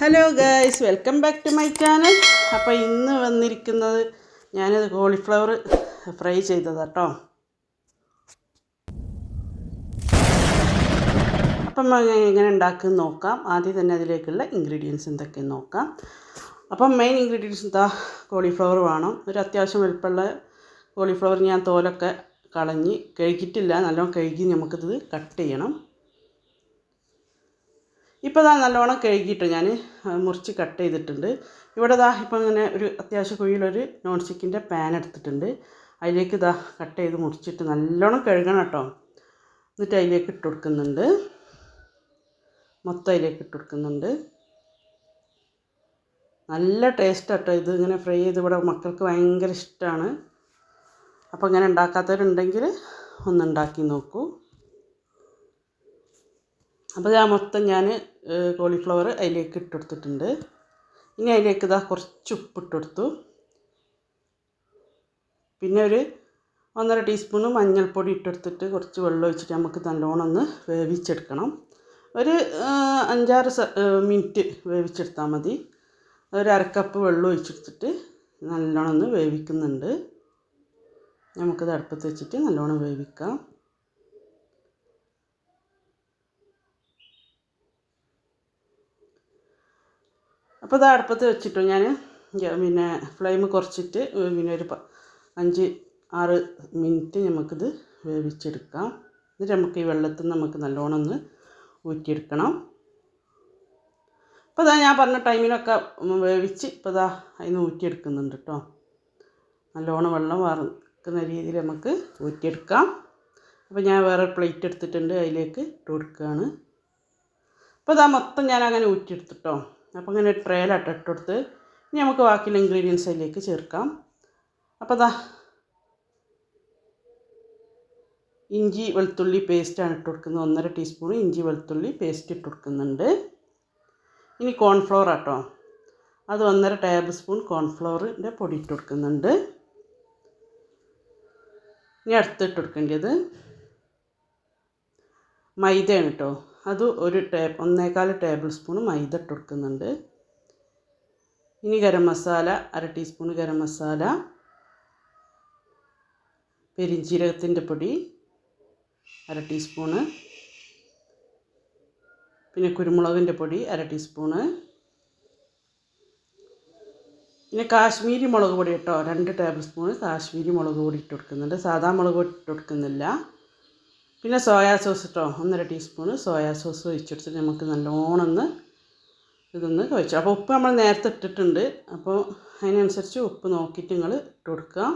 Hello guys welcome back to my channel അപ്പോൾ ഇന്ന് വന്നിരിക്കുന്നത് ഞാനത് കോളിഫ്ലവർ ഫ്രൈ ചെയ്തതാട്ടോ അപ്പം എങ്ങനെ ഉണ്ടാക്കും നോക്കാം. ആദ്യം തന്നെ അതിലേക്കുള്ള ഇൻഗ്രീഡിയൻസ് എന്തൊക്കെയെന്ന് നോക്കാം. അപ്പം മെയിൻ ഇൻഗ്രീഡിയൻസ് എന്താ? കോളിഫ്ലവർ വേണം. ഒരു അത്യാവശ്യം വലുപ്പമുള്ള കോളിഫ്ലവർ ഞാൻ തോലൊക്കെ കളഞ്ഞ് കഴുകിയിട്ടില്ല. നല്ലോണം കഴുകി നമുക്കിത് കട്ട് ചെയ്യണം. ഇപ്പോൾ ഇതാ നല്ലോണം കഴുകിയിട്ട് ഞാൻ മുറിച്ച് കട്ട് ചെയ്തിട്ടുണ്ട്. ഇവിടെ ഇതാ ഇപ്പം ഇങ്ങനെ ഒരു അത്യാവശ്യം കുഴിയിലൊരു നോൺ സ്റ്റിക്കിന്റെ പാൻ എടുത്തിട്ടുണ്ട്. അതിലേക്ക് ഇതാ കട്ട് ചെയ്ത് മുറിച്ചിട്ട് നല്ലോണം കഴുകണം കേട്ടോ. എന്നിട്ട് അതിലേക്ക് ഇട്ട് കൊടുക്കുന്നുണ്ട്. മൊത്തം അതിലേക്ക് ഇട്ട് കൊടുക്കുന്നുണ്ട്. നല്ല ടേസ്റ്റ് കേട്ടോ ഇത്. ഇങ്ങനെ ഫ്രൈ ചെയ്ത് ഇവിടെ മക്കൾക്ക് ഭയങ്കര ഇഷ്ടമാണ് അപ്പോൾ ഇങ്ങനെ ഉണ്ടാക്കാത്തവരുണ്ടെങ്കിൽ ഒന്ന് ഉണ്ടാക്കി നോക്കൂ. അപ്പോൾ ഞാൻ മൊത്തം ഞാൻ കോളിഫ്ലവർ അതിലേക്ക് ഇട്ടെടുത്തിട്ടുണ്ട്. ഇനി അതിലേക്ക് ഇതാ കുറച്ച് ഉപ്പ് ഇട്ടെടുത്തു. പിന്നെ ഒരു ഒന്നര ടീസ്പൂൺ മഞ്ഞൾപ്പൊടി ഇട്ടെടുത്തിട്ട് കുറച്ച് വെള്ളം ഒഴിച്ചിട്ട് നമുക്ക് നല്ലോണം ഒന്ന് വേവിച്ചെടുക്കണം. ഒരു അഞ്ചാറ് മിനിറ്റ് വേവിച്ചെടുത്താൽ മതി. ഒരു അരക്കപ്പ് വെള്ളം ഒഴിച്ചെടുത്തിട്ട് നല്ലോണം ഒന്ന് വേവിക്കുന്നുണ്ട്. നമുക്കത് അടുപ്പത്ത് വെച്ചിട്ട് നല്ലോണം വേവിക്കാം. അപ്പോൾ ഇത് അടുപ്പത്ത് വെച്ചിട്ടു ഞാൻ പിന്നെ ഫ്ലെയിം കുറച്ചിട്ട് പിന്നെ ഒരു അഞ്ച് ആറ് മിനിറ്റ് നമുക്കിത് വേവിച്ചെടുക്കാം. എന്നിട്ട് നമുക്ക് ഈ വെള്ളത്തിൽ നമുക്ക് നല്ലോണം ഒന്ന് ഊറ്റിയെടുക്കണം. അപ്പോൾ ഇതാ ഞാൻ പറഞ്ഞ ടൈമിനൊക്കെ വേവിച്ച് ഇപ്പോൾ ഇതാ അതിന് ഊറ്റിയെടുക്കുന്നുണ്ട് കേട്ടോ നല്ലോണം വെള്ളം വറുക്കുന്ന രീതിയിൽ നമുക്ക് ഊറ്റിയെടുക്കാം. അപ്പോൾ ഞാൻ വേറെ പ്ലേറ്റ് എടുത്തിട്ടുണ്ട് അതിലേക്ക് ഇട്ട് കൊടുക്കുകയാണ്. അപ്പോൾ ഇതാ മൊത്തം ഞാൻ അങ്ങനെ ഊറ്റിയെടുത്തിട്ടോ അപ്പോൾ ഇങ്ങനെ ട്രേയിലാട്ടോ ഇട്ട് ഇനി നമുക്ക് ബാക്കിയുള്ള ഇൻഗ്രീഡിയൻസ് അതിലേക്ക് ചേർക്കാം. അപ്പോൾ ദാ ഇഞ്ചി വെളുത്തുള്ളി പേസ്റ്റാണ് ഇട്ട് കൊടുക്കുന്നത് ഒന്നര ടീസ്പൂൺ ഇഞ്ചി വെളുത്തുള്ളി പേസ്റ്റ് ഇട്ട് കൊടുക്കുന്നുണ്ട് ഇനി കോൺഫ്ലോർ ആട്ടോ. അത് ഒന്നര ടേബിൾ സ്പൂൺ കോൺഫ്ലവറിന്റെ പൊടി ഇട്ട് കൊടുക്കുന്നുണ്ട് ഇനി അടുത്തിട്ട് കൊടുക്കേണ്ടത് മൈദയാണ് കേട്ടോ. അത് ഒരു ടേ ഒന്നേകാൽ ടേബിൾ സ്പൂൺ മൈദ ഇട്ട് കൊടുക്കുന്നുണ്ട്. ഇനി ഗരം മസാല അര ടീസ്പൂൺ ഗരം മസാല പെരിഞ്ജീരകത്തിന്റെ പൊടി അര ടീസ്പൂണ് പിന്നെ കുരുമുളകിന്റെ പൊടി അര ടീസ്പൂണ്. പിന്നെ കാശ്മീരി മുളക് പൊടി കേട്ടോ രണ്ട് ടേബിൾ സ്പൂൺ കാശ്മീരി മുളക് പൊടി ഇട്ട് കൊടുക്കുന്നുണ്ട്. സാധാ മുളക് പൊടി ഇട്ട് കൊടുക്കുന്നില്ല. പിന്നെ സോയാ സോസ് കേട്ടോ ഒന്നര ടീസ്പൂൺ സോയാ സോസ് ഒഴിച്ചെടുത്തിട്ട് നമുക്ക് നല്ലോണം ഒന്ന് ഇതൊന്ന് വെച്ചു അപ്പോൾ ഉപ്പ് നമ്മൾ നേരത്തെ ഇട്ടിട്ടുണ്ട്. അപ്പോൾ അതിനനുസരിച്ച് ഉപ്പ് നോക്കിയിട്ട് നിങ്ങൾ ഇട്ട് കൊടുക്കുക.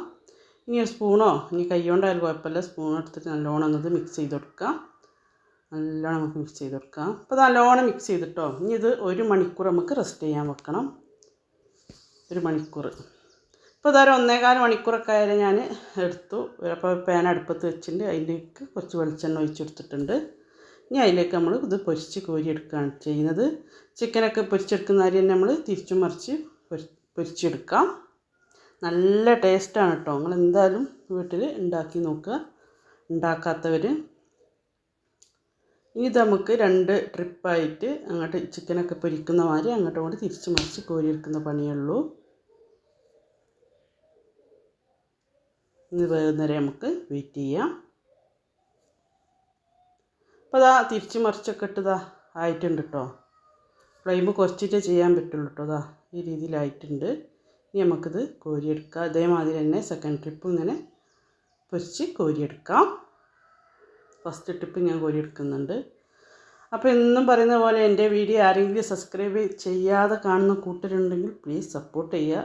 ഇനി ഒരു സ്പൂണോ ഇനി കൈ കൊണ്ടായാലും കുഴപ്പമില്ല. സ്പൂൺ എടുത്തിട്ട് നല്ലോണം ഒന്ന് ഇത് മിക്സ് ചെയ്ത് കൊടുക്കുക. നല്ലോണം നമുക്ക് മിക്സ് ചെയ്ത് കൊടുക്കാം അപ്പോൾ നല്ലോണം മിക്സ് ചെയ്തിട്ടോ. ഇനി ഇത് ഒരു മണിക്കൂർ നമുക്ക് റെസ്റ്റ് ചെയ്യാൻ വെക്കണം. ഒരു മണിക്കൂർ. ഇപ്പോൾ ഇതൊരു ഒന്നേകാൽ മണിക്കൂറൊക്കെ ആയാലും ഞാൻ എടുത്തു. അപ്പോൾ പാൻ അടുപ്പത്ത് വെച്ചിട്ട് അതിലേക്ക് കുറച്ച് വെളിച്ചെണ്ണ ഒഴിച്ചെടുത്തിട്ടുണ്ട്. ഇനി അതിലേക്ക് നമ്മൾ ഇത് പൊരിച്ച് കോരിയെടുക്കുകയാണ് ചെയ്യുന്നത്. ചിക്കനൊക്കെ പൊരിച്ചെടുക്കുന്ന അരി തന്നെ നമ്മൾ തിരിച്ചും മറിച്ച് പൊരി പൊരിച്ചെടുക്കാം. നല്ല ടേസ്റ്റാണ് കേട്ടോ നിങ്ങൾ എന്തായാലും വീട്ടിൽ ഉണ്ടാക്കി നോക്കുക. ഉണ്ടാക്കാത്തവർ ഇനി ഇത് നമുക്ക് രണ്ട് ട്രിപ്പായിട്ട് അങ്ങോട്ട് ചിക്കനൊക്കെ പൊരിക്കുന്ന മാതിരി അങ്ങോട്ടും കൂടി തിരിച്ച് മറിച്ച് കോരിയെടുക്കുന്ന പണിയുള്ളൂ ഇനി വേകുന്നവരെ നമുക്ക് വെയിറ്റ് ചെയ്യാം. അപ്പോൾ അതാ തിരിച്ച് മറിച്ചൊക്കെ ഇട്ടതാ ആയിട്ടുണ്ട് കേട്ടോ ഫ്ലെയിം കുറച്ചിട്ടേ ചെയ്യാൻ പറ്റുള്ളൂ കേട്ടോ അതാ ഈ രീതിയിലായിട്ടുണ്ട് ഇനി നമുക്കിത് കോരിയെടുക്കാം. അതേമാതിരി തന്നെ സെക്കൻഡ് ട്രിപ്പ് ഇങ്ങനെ പൊരിച്ച് കോരിയെടുക്കാം. ഫസ്റ്റ് ട്രിപ്പ് ഞാൻ കോരിയെടുക്കുന്നുണ്ട്. അപ്പോൾ എന്നും പറയുന്ന പോലെ എന്റെ വീഡിയോ ആരെങ്കിലും സബ്സ്ക്രൈബ് ചെയ്യാതെ കാണുന്ന കൂട്ടരുണ്ടെങ്കിൽ പ്ലീസ് സപ്പോർട്ട് ചെയ്യുക.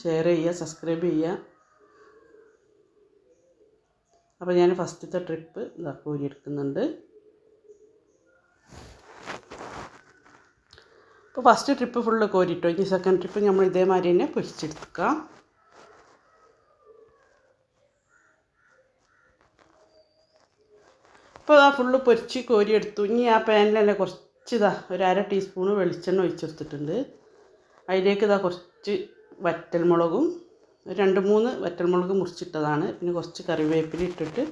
ഷെയർ ചെയ്യുക സബ്സ്ക്രൈബ് ചെയ്യുക. അപ്പോൾ ഞാൻ ഫസ്റ്റത്തെ ട്രിപ്പ് ഇതാ കോരിയെടുക്കുന്നുണ്ട് അപ്പോൾ ഫസ്റ്റ് ട്രിപ്പ് ഫുള്ള് കോരിട്ടോ. ഇനി സെക്കൻഡ് ട്രിപ്പ് നമ്മൾ ഇതേമാതിരി തന്നെ പൊരിച്ചെടുക്കുക. ഇപ്പോൾ ആ ഫുള്ള് പൊരിച്ച് കോരിയെടുത്തു ഇനി ആ തന്നെ കുറച്ച് ഇതാ ഒരു അര ടീസ്പൂണ് വെളിച്ചെണ്ണ ഒഴിച്ചെടുത്തിട്ടുണ്ട്. അതിലേക്ക് ഇതാ കുറച്ച് വറ്റൽമുളകും രണ്ട് മൂന്ന് വറ്റൽമുളക് മുറിച്ചിട്ടതാണ്. പിന്നെ കുറച്ച് കറിവേപ്പില ഇട്ടിട്ട്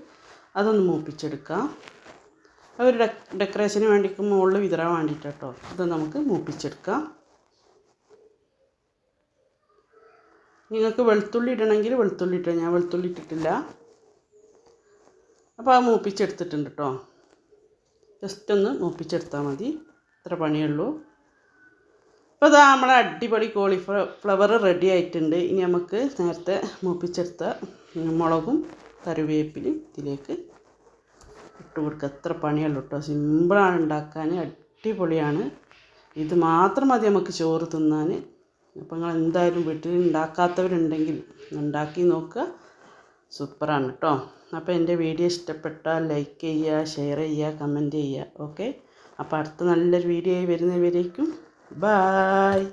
അതൊന്ന് മൂപ്പിച്ചെടുക്കാം. ഒരു ഡെക്കറേഷന് വേണ്ടിക്ക് മുകളിൽ വിതറാൻ വേണ്ടിയിട്ട് കേട്ടോ ഇത് നമുക്ക് മൂപ്പിച്ചെടുക്കാം. നിങ്ങൾക്ക് വെളുത്തുള്ളി ഇടണമെങ്കിൽ വെളുത്തുള്ളി ഇട്ടോ. ഞാൻ വെളുത്തുള്ളി ഇട്ടിട്ടില്ല. അപ്പോൾ ആ മൂപ്പിച്ചെടുത്തിട്ടുണ്ട് കേട്ടോ ജസ്റ്റ് ഒന്ന് മൂപ്പിച്ചെടുത്താൽ മതി. ഇത്ര പണിയുള്ളൂ അപ്പോൾ ഇതാ നമ്മുടെ അടിപൊളി കോളിഫ്ലവർ റെഡി ആയിട്ടുണ്ട്. ഇനി നമുക്ക് നേരത്തെ മൂപ്പിച്ചെടുത്ത മുളകും കറിവേപ്പിലും ഇതിലേക്ക് ഇട്ട് കൊടുക്കുക എത്ര പണിയുള്ളൂ കേട്ടോ സിമ്പിളാണ് ഉണ്ടാക്കാൻ. അടിപൊളിയാണ്. ഇത് മാത്രം മതി നമുക്ക് ചോറ് തിന്നാൻ. അപ്പോൾ നിങ്ങൾ എന്തായാലും വീട്ടിൽ ഉണ്ടാക്കാത്തവരുണ്ടെങ്കിൽ ഉണ്ടാക്കി നോക്കുക. സൂപ്പറാണ് കേട്ടോ അപ്പോൾ എന്റെ വീഡിയോ ഇഷ്ടപ്പെട്ടാൽ ലൈക്ക് ചെയ്യുക ഷെയർ ചെയ്യുക കമന്റ് ചെയ്യുക. ഓക്കെ അപ്പോൾ അടുത്ത നല്ലൊരു വീഡിയോ ആയി വരുന്നവരേക്കും Bye.